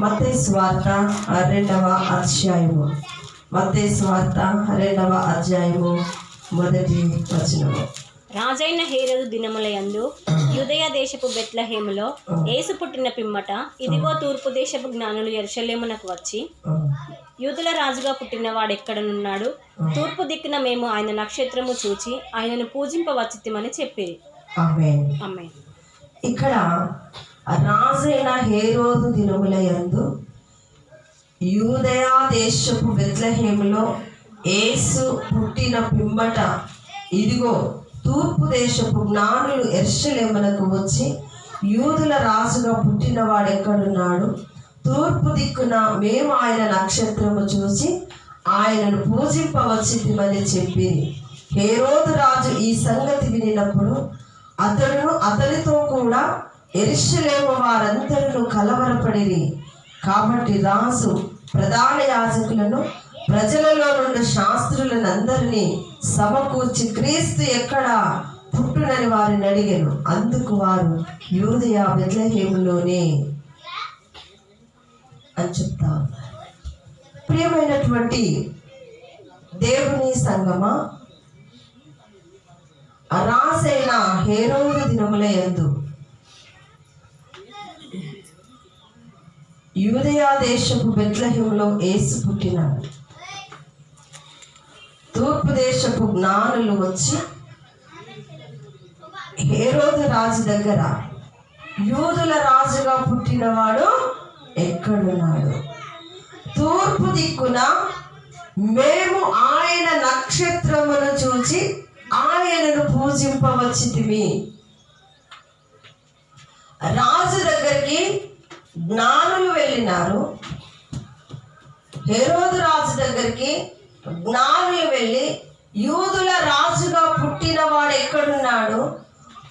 మత్తయి స్వార్త రెండవ అధ్యాయము. మత్తయి స్వార్త రెండవ అధ్యాయము మొదటి వచనము. రాజైన హేరోదు దినములయందు యూదయ దేశపు బెత్లహేములో యేసు పుట్టిన పిమ్మట ఇదిగో తూర్పు దేశపు జ్ఞానులు ఎరుషలేమునకు వచ్చి యూదుల రాజుగా పుట్టిన వాడు ఎక్కడనున్నాడు తూర్పు దిక్కున మేము ఆయన నక్షత్రము చూచి ఆయనను ఆమె అమ్మే ఇక్కడ రాజైన హేరోదు దినముల యందు యూదయా దేశపు బెత్లహేములో ఏసు పుట్టిన పిమ్మట ఇదిగో తూర్పు దేశపు జ్ఞానులు ఎర్షలేమునకు వచ్చి యూదుల రాజుగా పుట్టిన వాడెక్కడున్నాడు? తూర్పు దిక్కున మేము ఆయన నక్షత్రము చూసి ఆయనను పూజింపవచ్చితిమని చెప్పి హేరోదు రాజు ఈ సంగతి వినినప్పుడు అతడును అతనితో కూడా ఎరుషలేము వారందరూ కలవరపడిరి. కాబట్టి రాజు ప్రధాన యాజకులను ప్రజలలో నుండి శాస్త్రులను అందరినీ సమకూర్చి క్రీస్తు ఎక్కడ పుట్టునని వారిని అడిగాను. అందుకు వారు యూదయ బెత్లహేములోనే అని చెప్తా ప్రియమైనటువంటి దేవుని సంగమా రాసైన హేరోదు దినములయందు యూదయా దేశపు బెత్లహ్యంలో ఏసు పుట్టినాడు. తూర్పు దేశపు జ్ఞానులు వచ్చి హేరోదు రాజు దగ్గర యూదుల రాజుగా పుట్టినవాడు ఎక్కడున్నాడు? తూర్పు దిక్కున మేము ఆయన నక్షత్రమును చూచి ఆయనను పూజింపవచ్చితిమి. రాజు దగ్గరికి జ్ఞానులు వెళ్ళినారు. హెరోదు రాజు దగ్గరికి జ్ఞానులు వెళ్ళి యూదుల రాజుగా పుట్టిన వాడు ఎక్కడున్నాడు?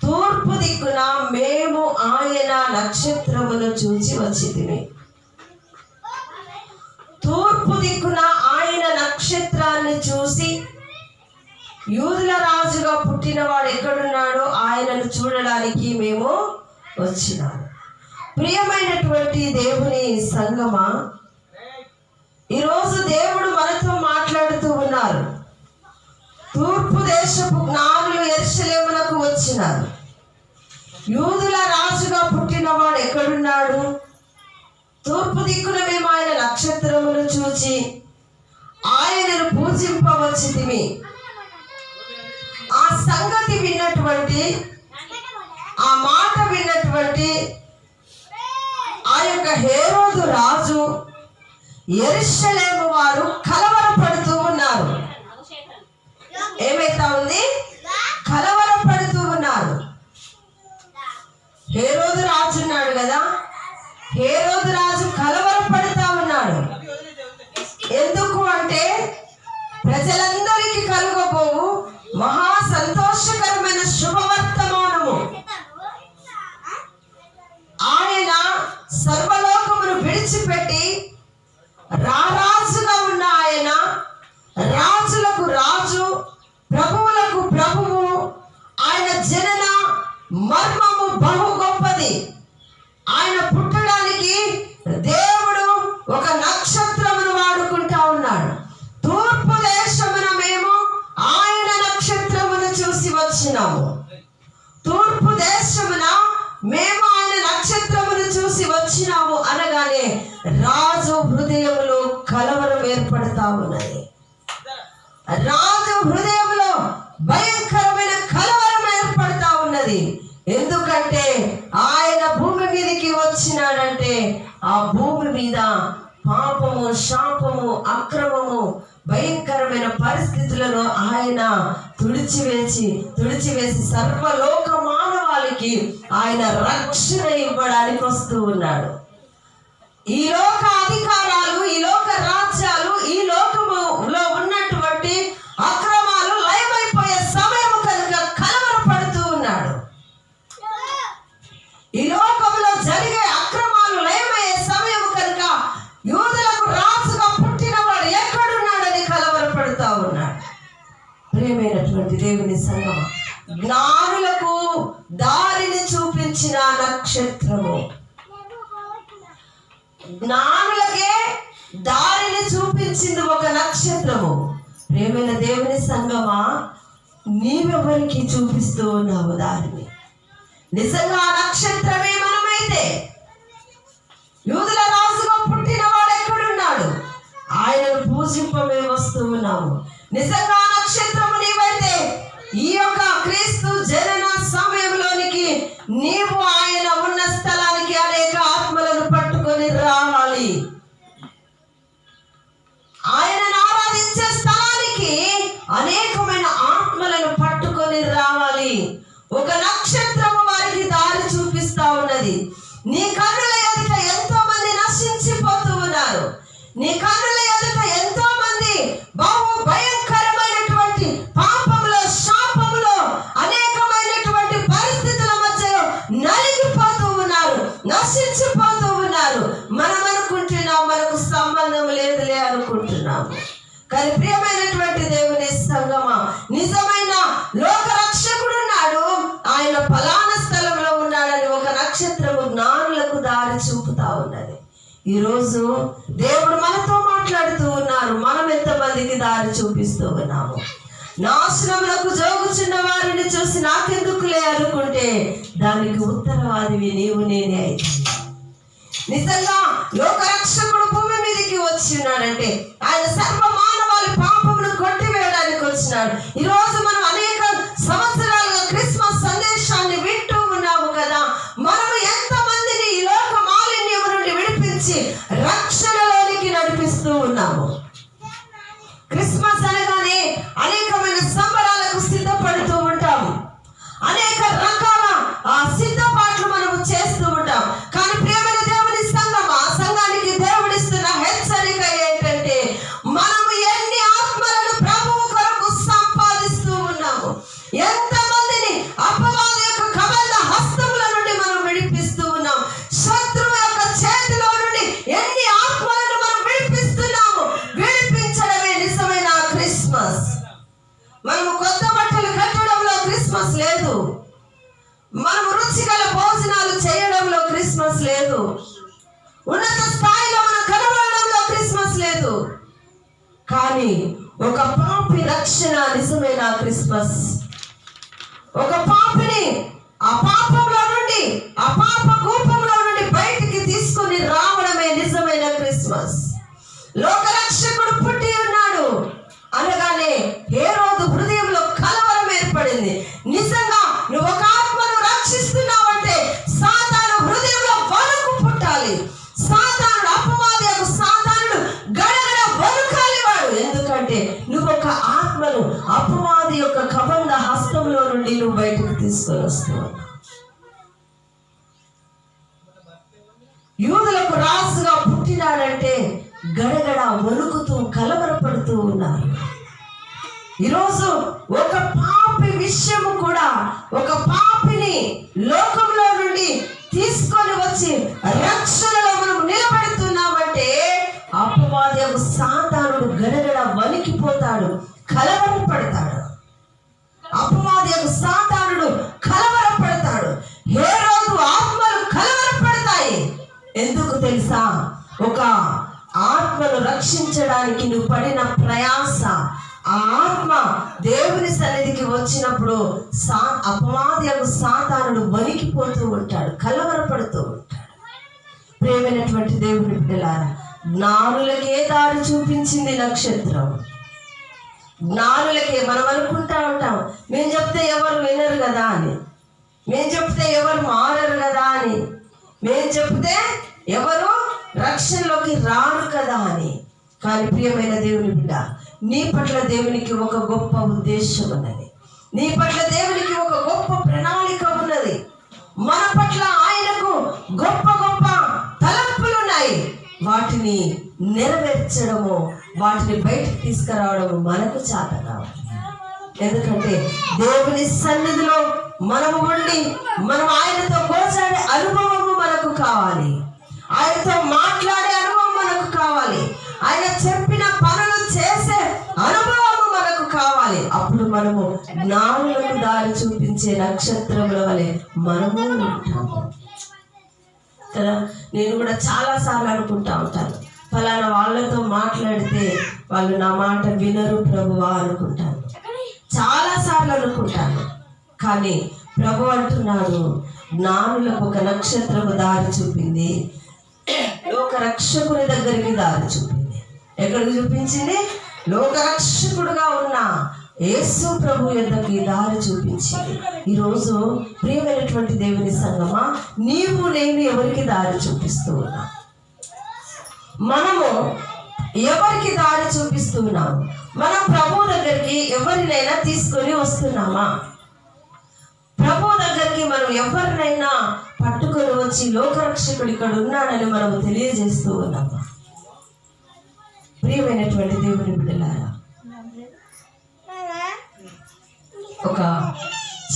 తూర్పు దిక్కున మేము ఆయన నక్షత్రమును చూచి వచ్చింది తూర్పు దిక్కున ఆయన నక్షత్రాన్ని చూసి యూదుల రాజుగా పుట్టినవాడు ఎక్కడున్నాడో ఆయనను చూడడానికి మేము వచ్చినాము. ప్రియమైనటువంటి దేవుని సంగమా? ఈరోజు దేవుడు మనతో మాట్లాడుతూ ఉన్నారు. తూర్పు దేశపు జ్ఞానులు ఎర్షలేమునకు వచ్చినారు. యూదుల రాజుగా పుట్టినవాడు ఎక్కడున్నాడు? తూర్పు దిక్కున మేము ఆయన నక్షత్రమును చూచి ఆయనను పూజింపవచ్చితిమి ఆ సంగతి విన్నటువంటి ఆ మాట విన్నటువంటి యొక్క హేరోదు రాజు ఎరిశలేము వారు కలవరపడుతూ ఉన్నారు. ఏమైతా ఉంది? కలవరపడుతూ ఉన్నారు. హేరోదు రాజు ఉన్నాడు కదా? హేరోదు రాజు కలవరపడుతా ఉన్నాడు. ఎందుకు అంటే ప్రజలందరికీ కలుగబోవు మహా రారాజుగా ఉన్న ఆయన రాజులకు రాజు ప్రభువులకు ప్రభువు ఆయన జనన మర్మము బహు గొప్పది. ఆయన పుట్టడానికి దేవుడు ఒక నక్షత్రమును వాడుకుంటా ఉన్నాడు. తూర్పు దేశమున మేము ఆయన నక్షత్రమును చూసి వచ్చినాము. తూర్పు దేశమున మేము చూసి వచ్చినాము అనగానే రాజు హృదయంలో కలవరం ఏర్పడతా ఉన్నది. రాజు హృదయంలో భయంకరమైన కలవరం ఏర్పడతా ఉన్నది. ఎందుకంటే ఆయన భూమి మీదకి వచ్చినాడంటే ఆ భూమి మీద పాపము శాపము అక్రమము భయంకరమైన పరిస్థితులను ఆయన తుడిచివేసి తుడిచివేసి సర్వలోకం లోకానికి ఆయన రక్షణ ఇవ్వడానికి వస్తూ ఉన్నాడు. ఈ లోక అధికారాలు ఈ లోక రాజ్యాలు ఈ లోకములో ఉన్నటువంటి అక్రమాలు లయమైపోయే సమయం కనుక కలవరపడుతూ ఉన్నాడు. ఈ లోకంలో జరిగే అక్రమాలు లయమయ్యే సమయం కనుక యూదులకు రాజుగా పుట్టిన వాడు ఎక్కడున్నాడని కలవరపడుతా ఉన్నాడు. ప్రేమైనటువంటి దేవుని సంగమ జ్ఞానులకు దారిని చూపించిన నక్షత్రము జ్ఞానులకే దారిని చూపించింది ఒక నక్షత్రము. ప్రేమైన దేవుని సంగమా నీవెవరికి చూపిస్తూ ఉన్నావు దారిని? నిజంగా ఆ నక్షత్రమే మనమైతే. యూదుల రాజుగా పుట్టిన వాడు ఎక్కడున్నాడు? ఆయనను పూజింపమే వస్తూ ఉన్నాము. నిజంగా నక్షత్రము నీవైతే. ఈ యొక్క క్రీస్తు జనన సమయంలో నీవు ఆయన ఉన్న ఈరోజు దేవుడు మనతో మాట్లాడుతూ ఉన్నారు. మనం ఎంతమందికి దారి చూపిస్తూ ఉన్నాము? నాశనములకు జోగుచున్న వారిని చూసి నాకెందుకులే అనుకుంటే దానికి ఉత్తరవాదివి నీవు నేనే అయితే నిజంగా లోకరక్షకుడు భూమి మీదకి వచ్చినాడంటే ఆయన సర్వ మానవాళి పాపమును కొట్టివేయడానికి వచ్చినాడు. ఈ రోజు మనం అనేక సంవత్సరాలు నడిపిస్తూ ఉన్నాము క్రిస్మస్. ఒక పాపిని ఆ పాపంలో నుండి ఆ పాప కూపంలో నుండి బయటికి తీసుకొని రావడమే నిజమైన క్రిస్మస్. లోకరక్షకుడు పుట్టి ఉన్నాడు. అనగానే ఏ రోజు హృదయంలో కలవరం ఏర్పడింది. నిజంగా నువ్వు ఒక ఆత్మను రక్షిస్తున్నావంటే సాధారణ హృదయంలో వణుకు పుట్టాలి. సాధారణ అపవాదకు సాధారణ గడగడ వణుకాలి వాడు. ఎందుకంటే నువ్వు అపవాది యొక్క కబంధ హస్తంలో నుండి నువ్వు బయటకు తీసుకొని వస్తున్నావు. యూదులకు రాసుగా పుట్టినాడంటే గడగడ వణుకుతూ కలవరపడుతూ ఉన్నారు. ఈరోజు ఒక పాపి విషయము కూడా ఒక పాపిని లోకంలో నుండి తీసుకొని వచ్చి రక్షణలో మనం నిలబెడుతున్నామంటే అపవాదం సాతానుడు గడగడ వణికిపోతాడు. కలవరపడతాడు. అపవాదకు సాతానుడు కలవరపడతాడు. ఏ రోజు ఆత్మలు కలవరపడతాయి. ఎందుకు తెలుసా? ఒక ఆత్మను రక్షించడానికి నువ్వు పడిన ప్రయాస ఆ ఆత్మ దేవుని సన్నిధికి వచ్చినప్పుడు సా అపవాదకు సాతానుడు వణికిపోతూ ఉంటాడు కలవరపడుతూ ఉంటాడు. ప్రేమైనటువంటి దేవుని పిల్లలారా జ్ఞానులకే దారి చూపించింది నక్షత్రం. జ్ఞానులకి మనం అనుకుంటా ఉంటాం మేము చెప్తే ఎవరు వినరు కదా అని. మేము చెప్తే ఎవరు మారరు కదా అని. మేము చెప్తే ఎవరు రక్షణలోకి రారు కదా అని. కానీ ప్రియమైన దేవుని బిడ్డ నీ పట్ల దేవునికి ఒక గొప్ప ఉద్దేశం ఉన్నది. నీ పట్ల దేవునికి ఒక గొప్ప ప్రణాళిక ఉన్నది. మన పట్ల ఆయనకు గొప్ప గొప్ప వాటిని నెరవేర్చడము వాటిని బయటకు తీసుకురావడము మనకు చేత కావాలి ఎందుకంటే దేవుని సన్నిధిలో మనము ఉండి మనం ఆయనతో కోసాడే అనుభవము మనకు కావాలి. ఆయనతో మాట్లాడే అనుభవం మనకు కావాలి. ఆయన చెప్పిన పనులు చేసే అనుభవము మనకు కావాలి. అప్పుడు మనము నాలుగు దారి చూపించే నక్షత్రముల వలె మనము ఉంటాము. కదా? నేను కూడా చాలా సార్లు అనుకుంటా ఉంటాను. ఫలానా వాళ్ళతో మాట్లాడితే వాళ్ళు నా మాట వినరు ప్రభువా అనుకుంటాను. చాలా సార్లు అనుకుంటాను. కానీ ప్రభు అంటున్నాడు జ్ఞానులకు ఒక నక్షత్రము దారి చూపింది. లోక రక్షకుని దగ్గరికి దారి చూపింది. ఎక్కడికి చూపించింది? లోక రక్షకుడుగా ఉన్న యేసు ప్రభు యొద్దకి దారి చూపించింది ఈరోజు ప్రియమైనటువంటి దేవుని సంగమా నీవు నేను ఎవరికి దారి చూపిస్తూ ఉన్నా? మనము ఎవరికి దారి చూపిస్తున్నాం మన మనం ప్రభు దగ్గరికి ఎవరినైనా తీసుకొని వస్తున్నామా? ప్రభు దగ్గరికి మనం ఎవరినైనా పట్టుకొని వచ్చి లోకరక్షకుడు ఇక్కడ ఉన్నాడని మనం తెలియజేస్తూ ఉన్నామా? ప్రియమైనటువంటి దేవుని బిడ్డలారా ఒక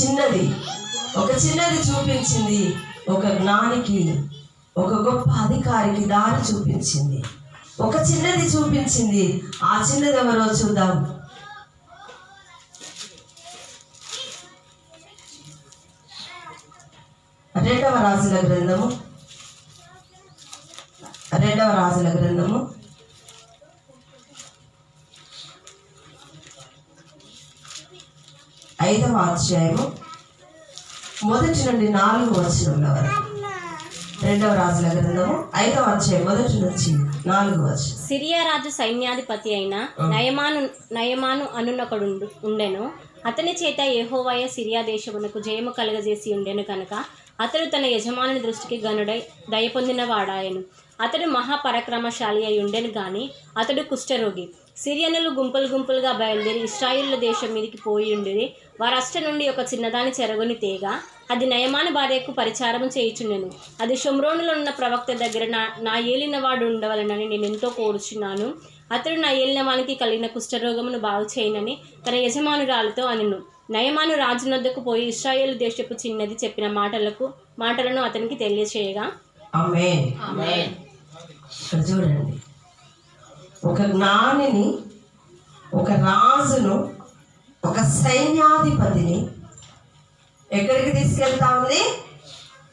చిన్నది ఒక చిన్నది చూపించింది ఒక జ్ఞానికి ఒక గొప్ప అధికారికి దారి చూపించింది. ఒక చిన్నది చూపించింది ఆ చిన్నది ఎవరో చూద్దాం. రెండవ రాజుల గ్రంథము. రెండవ రాజుల గ్రంథము. ఐదవ అధ్యాయము. మొదటి నుండి నాలుగు వచనముల వరకు. రెండవ రాజుల గ్రంథము ఐదవ అధ్యాయం మొదటి నుంచి నాలుగు వచనం. సిరియా రాజు సైన్యాధిపతి అయిన నయమాను నయమాను అనునొకడు ఉండెను. అతని చేత యెహోవాయ సిరియా దేశమునకు జయము కలుగజేసి ఉండెను కనుక అతడు తన యజమానుని దృష్టికి గనుడై దయ పొందిన వాడాయను అతడు మహాపరాక్రమశాలి అయి ఉండెను గాని అతడు కుష్ఠరోగి. సిరియనులు గుంపులు గుంపులుగా బయలుదేరి ఇస్రాయిల్ దేశం మీదకి పోయి ఉండేది వారష్ట నుండి ఒక చిన్నదాని చెరగొని తేగ అది నయమాన భార్యకు పరిచారము చేయుచుండెను. అది షుమ్రోనులో ఉన్న ప్రవక్త దగ్గర నా నా ఏలిన వాడు ఉండవలనని నేను ఎంతో కోరుచున్నాను. అతడు నా ఏలిన వానికి కలిగిన కుష్ఠరోగమును బాగు చేయనని తన యజమానురాలతో అనెను. నయమాను రాజునొద్దకు పోయి ఇస్రాయేల్ దేశపు చిన్నది చెప్పిన మాటలకు మాటలను అతనికి తెలియచేయగా చూడండి. ఒక జ్ఞానిని ఒక రాజును ఒక సైన్యాధిపతిని ఎక్కడికి తీసుకెళ్తా ఉంది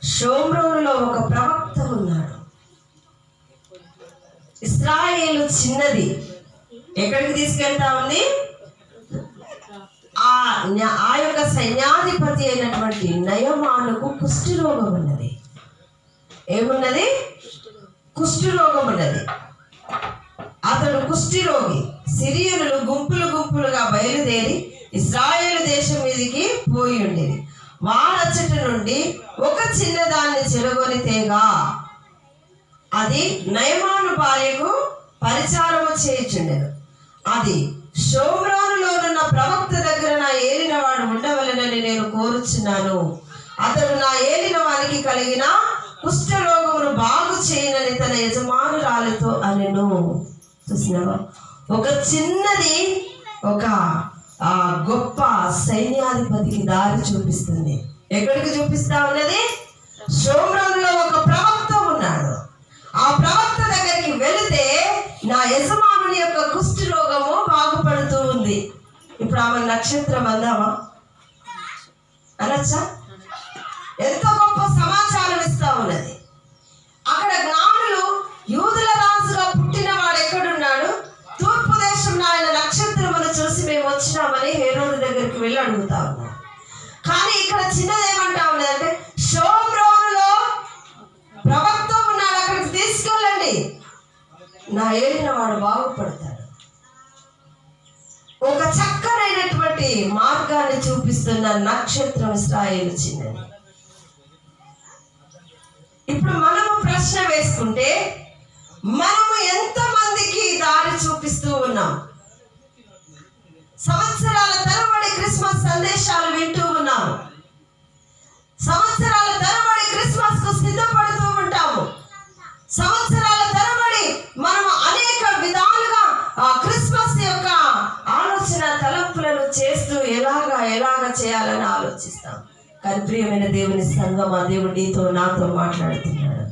షోమ్రోనులో ఒక ప్రవక్త ఉన్నాడు. ఇస్రాయేలు చిన్నది. ఎక్కడికి తీసుకెళ్తా ఉంది ఆ ఆ యొక్క సైన్యాధిపతి అయినటువంటి నయమానుకు కుష్టి రోగం ఉన్నది. ఏమున్నది? కుష్టి రోగం ఉన్నది. అతడు కుష్ఠిరోగి సిరియనులు గుంపులు గుంపులుగా బయలుదేరి ఇస్రాయేల్ దేశం మీదికి పోయి ఉండేది. వారచ్చట నుండి ఒక చిన్నదాన్ని చెరగొని తేగా. అది నయమాను భార్యకు పరిచారము చేయుచుండెను. అది షోమ్రోనులోనున్న ప్రవక్త దగ్గర నా ఏలిన వాడు ఉండవలెనని నేను కోరుచున్నాను. అతడు నా ఏలిన వారికి కలిగిన కుష్ఠరోగమును బాగు చేయనని తన యజమానురాలతో అనెను. చూసినావా ఒక చిన్నది ఒక ఆ గొప్ప సైన్యాధిపతికి దారి చూపిస్తుంది. ఎక్కడికి చూపిస్తా ఉన్నది? షోమ్రోన్లో ఒక ప్రవక్త ఉన్నాడు. ఆ ప్రవక్త దగ్గరికి వెళితే నా యజమానుని యొక్క కుష్టి రోగము బాగుపడుతూ ఉంది. ఇప్పుడు ఆమె నక్షత్రం అందామా? అనొచ్చా? ఎంత గొప్ప వెళ్ళి అడుగుతా కానీ ఇక్కడ చిన్నది ఏమంటా ఉన్నదంటే షోమ్రోనులో ప్రభుత్వం ఉన్నాడు అక్కడికి తీసుకెళ్ళండి. నా ఏలిన వాడు బాగుపడతాడు. ఒక చక్కనైనటువంటి మార్గాన్ని చూపిస్తున్న నక్షత్రం ఇస్రాయేలు చిన్నది. ఇప్పుడు మనము ప్రశ్న వేసుకుంటే మనము ఎంతమందికి దారి చూపిస్తూ ఉన్నాం? సంవత్సరాల సందేశాలు వింటూ ఉన్నాం సంవత్సరాల తరబడి క్రిస్మస్కు సిద్ధపడుతూ ఉంటాము. సంవత్సరాల తరబడి మనం అనేక విధాలుగా ఆ క్రిస్మస్ యొక్క ఆలోచన తలంపులను చేస్తూ ఎలాగా ఎలాగా చేయాలని ఆలోచిస్తాం. కానీ ప్రియమైన దేవుని సంఘం ఆ దేవుడు నీతో నాతో మాట్లాడుతున్నాడు.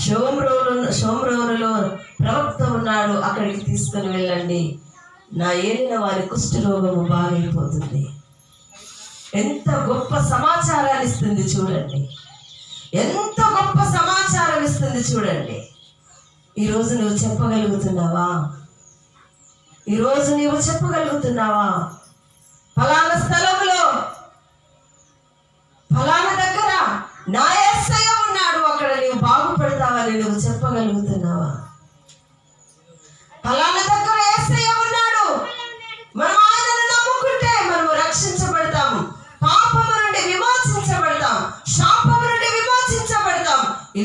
షోమ్రోను షోమ్రోనులో ప్రవక్త ఉన్నాడు. అక్కడికి తీసుకుని వెళ్ళండి. నా ఏలిన వారి కుష్ఠరోగము బాగైపోతుంది. ఎంత గొప్ప సమాచారాన్ని ఇస్తుంది చూడండి. ఎంత గొప్ప సమాచారం ఇస్తుంది చూడండి. ఈరోజు నువ్వు చెప్పగలుగుతున్నావా? ఈరోజు నీవు చెప్పగలుగుతున్నావా? ఫలానా స్థలంలో ఫలానా దగ్గర నా ఎస్ఐ ఉన్నాడు అక్కడ నీవు బాగుపడతావని నువ్వు చెప్పగలుగుతున్నావా? ఫలానా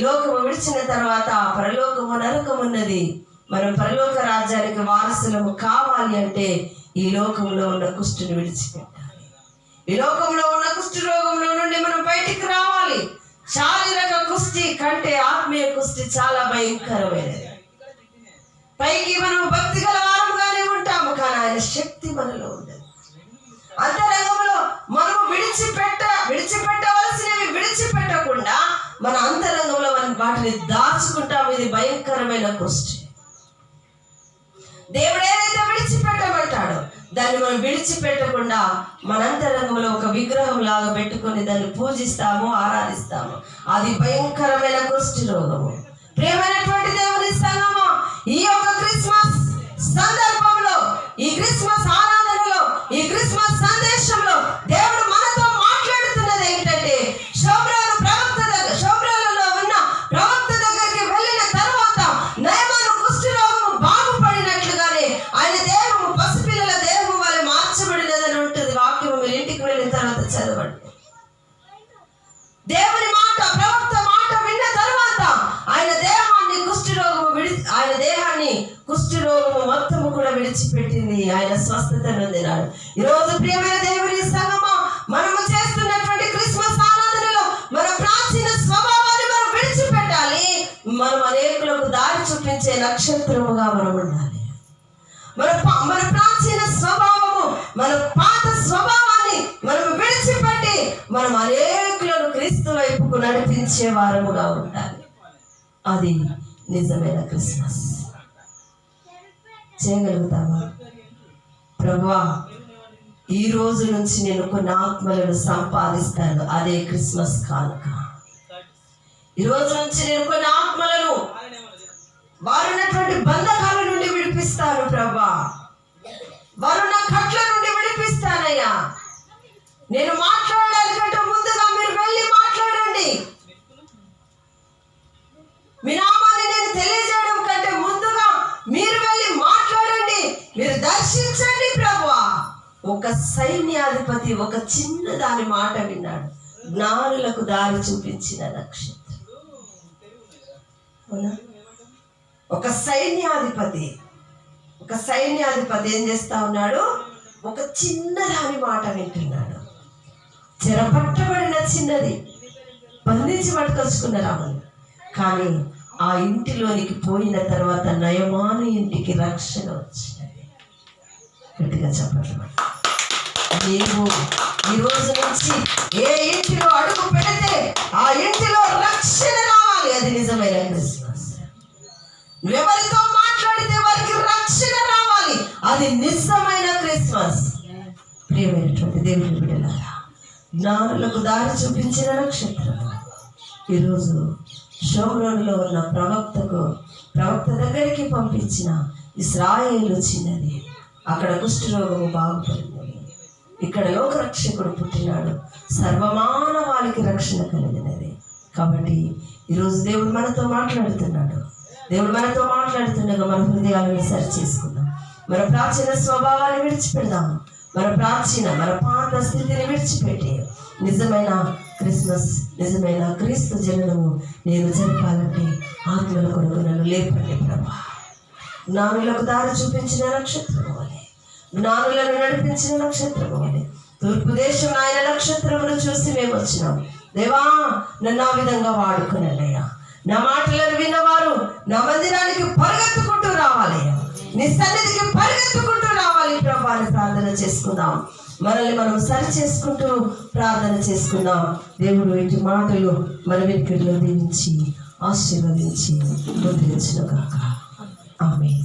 లోకము విడిచిన తర్వాత పరలోకము నరకమున్నది మనం పరలోక రాజ్యానికి వారసులము కావాలి అంటే ఈ లోకంలో ఉన్న కుష్టుని విడిచిపెట్టాలి. ఈ లోకంలో ఉన్న కుష్టి రోగంలో నుండి మనం బయటికి రావాలి. శారీరక కుష్టి కంటే ఆత్మీయ కుష్టి చాలా భయంకరమైనది. పైకి మనం భక్తి గల వారముగానే ఉంటాము కానీ ఆయన శక్తి మనలో ఉండదు. అంతరంగంలో మనము విడిచిపెట్ట విడిచిపెట్టవలసిన విడిచిపెట్టకుండా మన అంతరంగంలో మనం వాటిని దాచుకుంటాం. ఇది భయంకరమైన కుష్టి. దేవుడు ఏదైతే విడిచిపెట్టమంటాడో దాన్ని మనం విడిచిపెట్టకుండా మన అంతరంగంలో ఒక విగ్రహం లాగా పెట్టుకొని దాన్ని పూజిస్తాము ఆరాధిస్తాము. అది భయంకరమైన కుష్టి రోగము. ప్రియమైనటువంటి దేవుని సంగము ఈ యొక్క క్రిస్మస్ సందర్భంలో ఈ క్రిస్మస్ ఆరాధనలో ఈ క్రిస్మస్ సందేశంలో దేవుడు ఆయన స్వస్థత ఈ ఈరోజు ప్రియమైన దేవుని సంగమం మనము చేస్తున్నటువంటి క్రిస్మస్ ఆరాధనలో మన ప్రాచీన స్వభావాన్ని మనం విడిచిపెట్టాలి. మనం అనేకులకు దారి చూపించే నక్షత్రముగా మనం ఉండాలి. మన పా- మన ప్రాచీన స్వభావము మన పాత స్వభావాన్ని మనం విడిచిపెట్టి మనం అనేకులను క్రీస్తు వైపుకు నడిపించే వారముగా ఉండాలి. అది నిజమైన క్రిస్మస్. చేయగలుగుతామా ప్రభా ఈ రోజు నుంచి నేను కొన్ని ఆత్మలను సంపాదిస్తాను. అదే క్రిస్మస్ కానుక. ఈ రోజు నుంచి నేను కొన్ని ఆత్మలను వారున్నటువంటి బంధకాల నుండి విడిపిస్తాను ప్రభా. వారున్న కట్ల నుండి విడిపిస్తానయ్యా. నేను మాట్లాడాలంటే ముందుగా మీరు వెళ్ళి మాట్లాడండి. మీ ఒక సైన్యాధిపతి ఒక చిన్న దాని మాట విన్నాడు. జ్ఞానులకు దారి చూపించిన నక్షత్రం. అవునా? ఒక సైన్యాధిపతి ఒక సైన్యాధిపతి ఏం చేస్తా ఉన్నాడు? ఒక చిన్న దాని మాట వింటున్నాడు. చెరపట్టబడిన చిన్నది. బంధించి పట్టుకొచ్చుకున్న ఆమెను కానీ ఆ ఇంటిలోనికి పోయిన తర్వాత నయమాను ఇంటికి రక్షణ వచ్చినది గట్టిగా చెప్పండి నీవు ఈ రోజు నుంచి ఏ ఇంటిలో అడుగు పెడితే ఆ ఇంటిలో రక్షణ రావాలి. అది నిజమైన క్రిస్మస్. ఎవరితో మాట్లాడితే వారికి రక్షణ రావాలి. అది నిజమైన క్రిస్మస్. ప్రియమైనటువంటి దేవుని బిడ్డలారా జ్ఞానులకు దారి చూపించిన నక్షత్రం. ఈరోజు షోమ్రోన్లో ఉన్న ప్రవక్తకు ప్రవక్త దగ్గరికి పంపించిన ఇస్రాయేలు చిన్నది. అక్కడ కుష్ఠరోగము బాగుపడింది. ఇక్కడ లోకరక్షకుడు పుట్టినాడు. సర్వమానవాళికి రక్షణ కలిగినది. కాబట్టి ఈరోజు దేవుడు మనతో మాట్లాడుతున్నాడు. దేవుడు మనతో మాట్లాడుతుండగా మన హృదయాలను సరి చేసుకుందాం. మన ప్రాచీన స్వభావాన్ని విడిచిపెడదాం. మన ప్రాచీన మన పాత స్థితిని విడిచిపెట్టి. నిజమైన క్రిస్మస్ నిజమైన క్రీస్తు జననము నేను జరపాలంటే ఆత్మల కొరకు నన్ను లేపండి ప్రభా. జ్ఞానులకు దారి చూపించిన నక్షత్రం వలె జ్ఞానులను నడిపించిన నక్షత్రము వలె తూర్పు దేశం ఆయన నక్షత్రమును చూసి మేము వచ్చినాం. దేవా నన్ను ఆ విధంగా వాడుకున్నానయ్యా నా మాటలను విన్నవారు నా మందిరానికి పరిగెత్తుకుంటూ రావాలయ్యా. నీ సన్నిధికి పరిగెత్తుకుంటూ రావాలి ప్రభా ప్రార్థన చేసుకుందాం. మనల్ని మనం సరి చేసుకుంటూ ప్రార్థన చేసుకుందాం. దేవుడు ఇంటి మాటలు మన వెనుకల్లో దీవించి ఆశీర్వదించి ముద్రించిన కాక ఆమె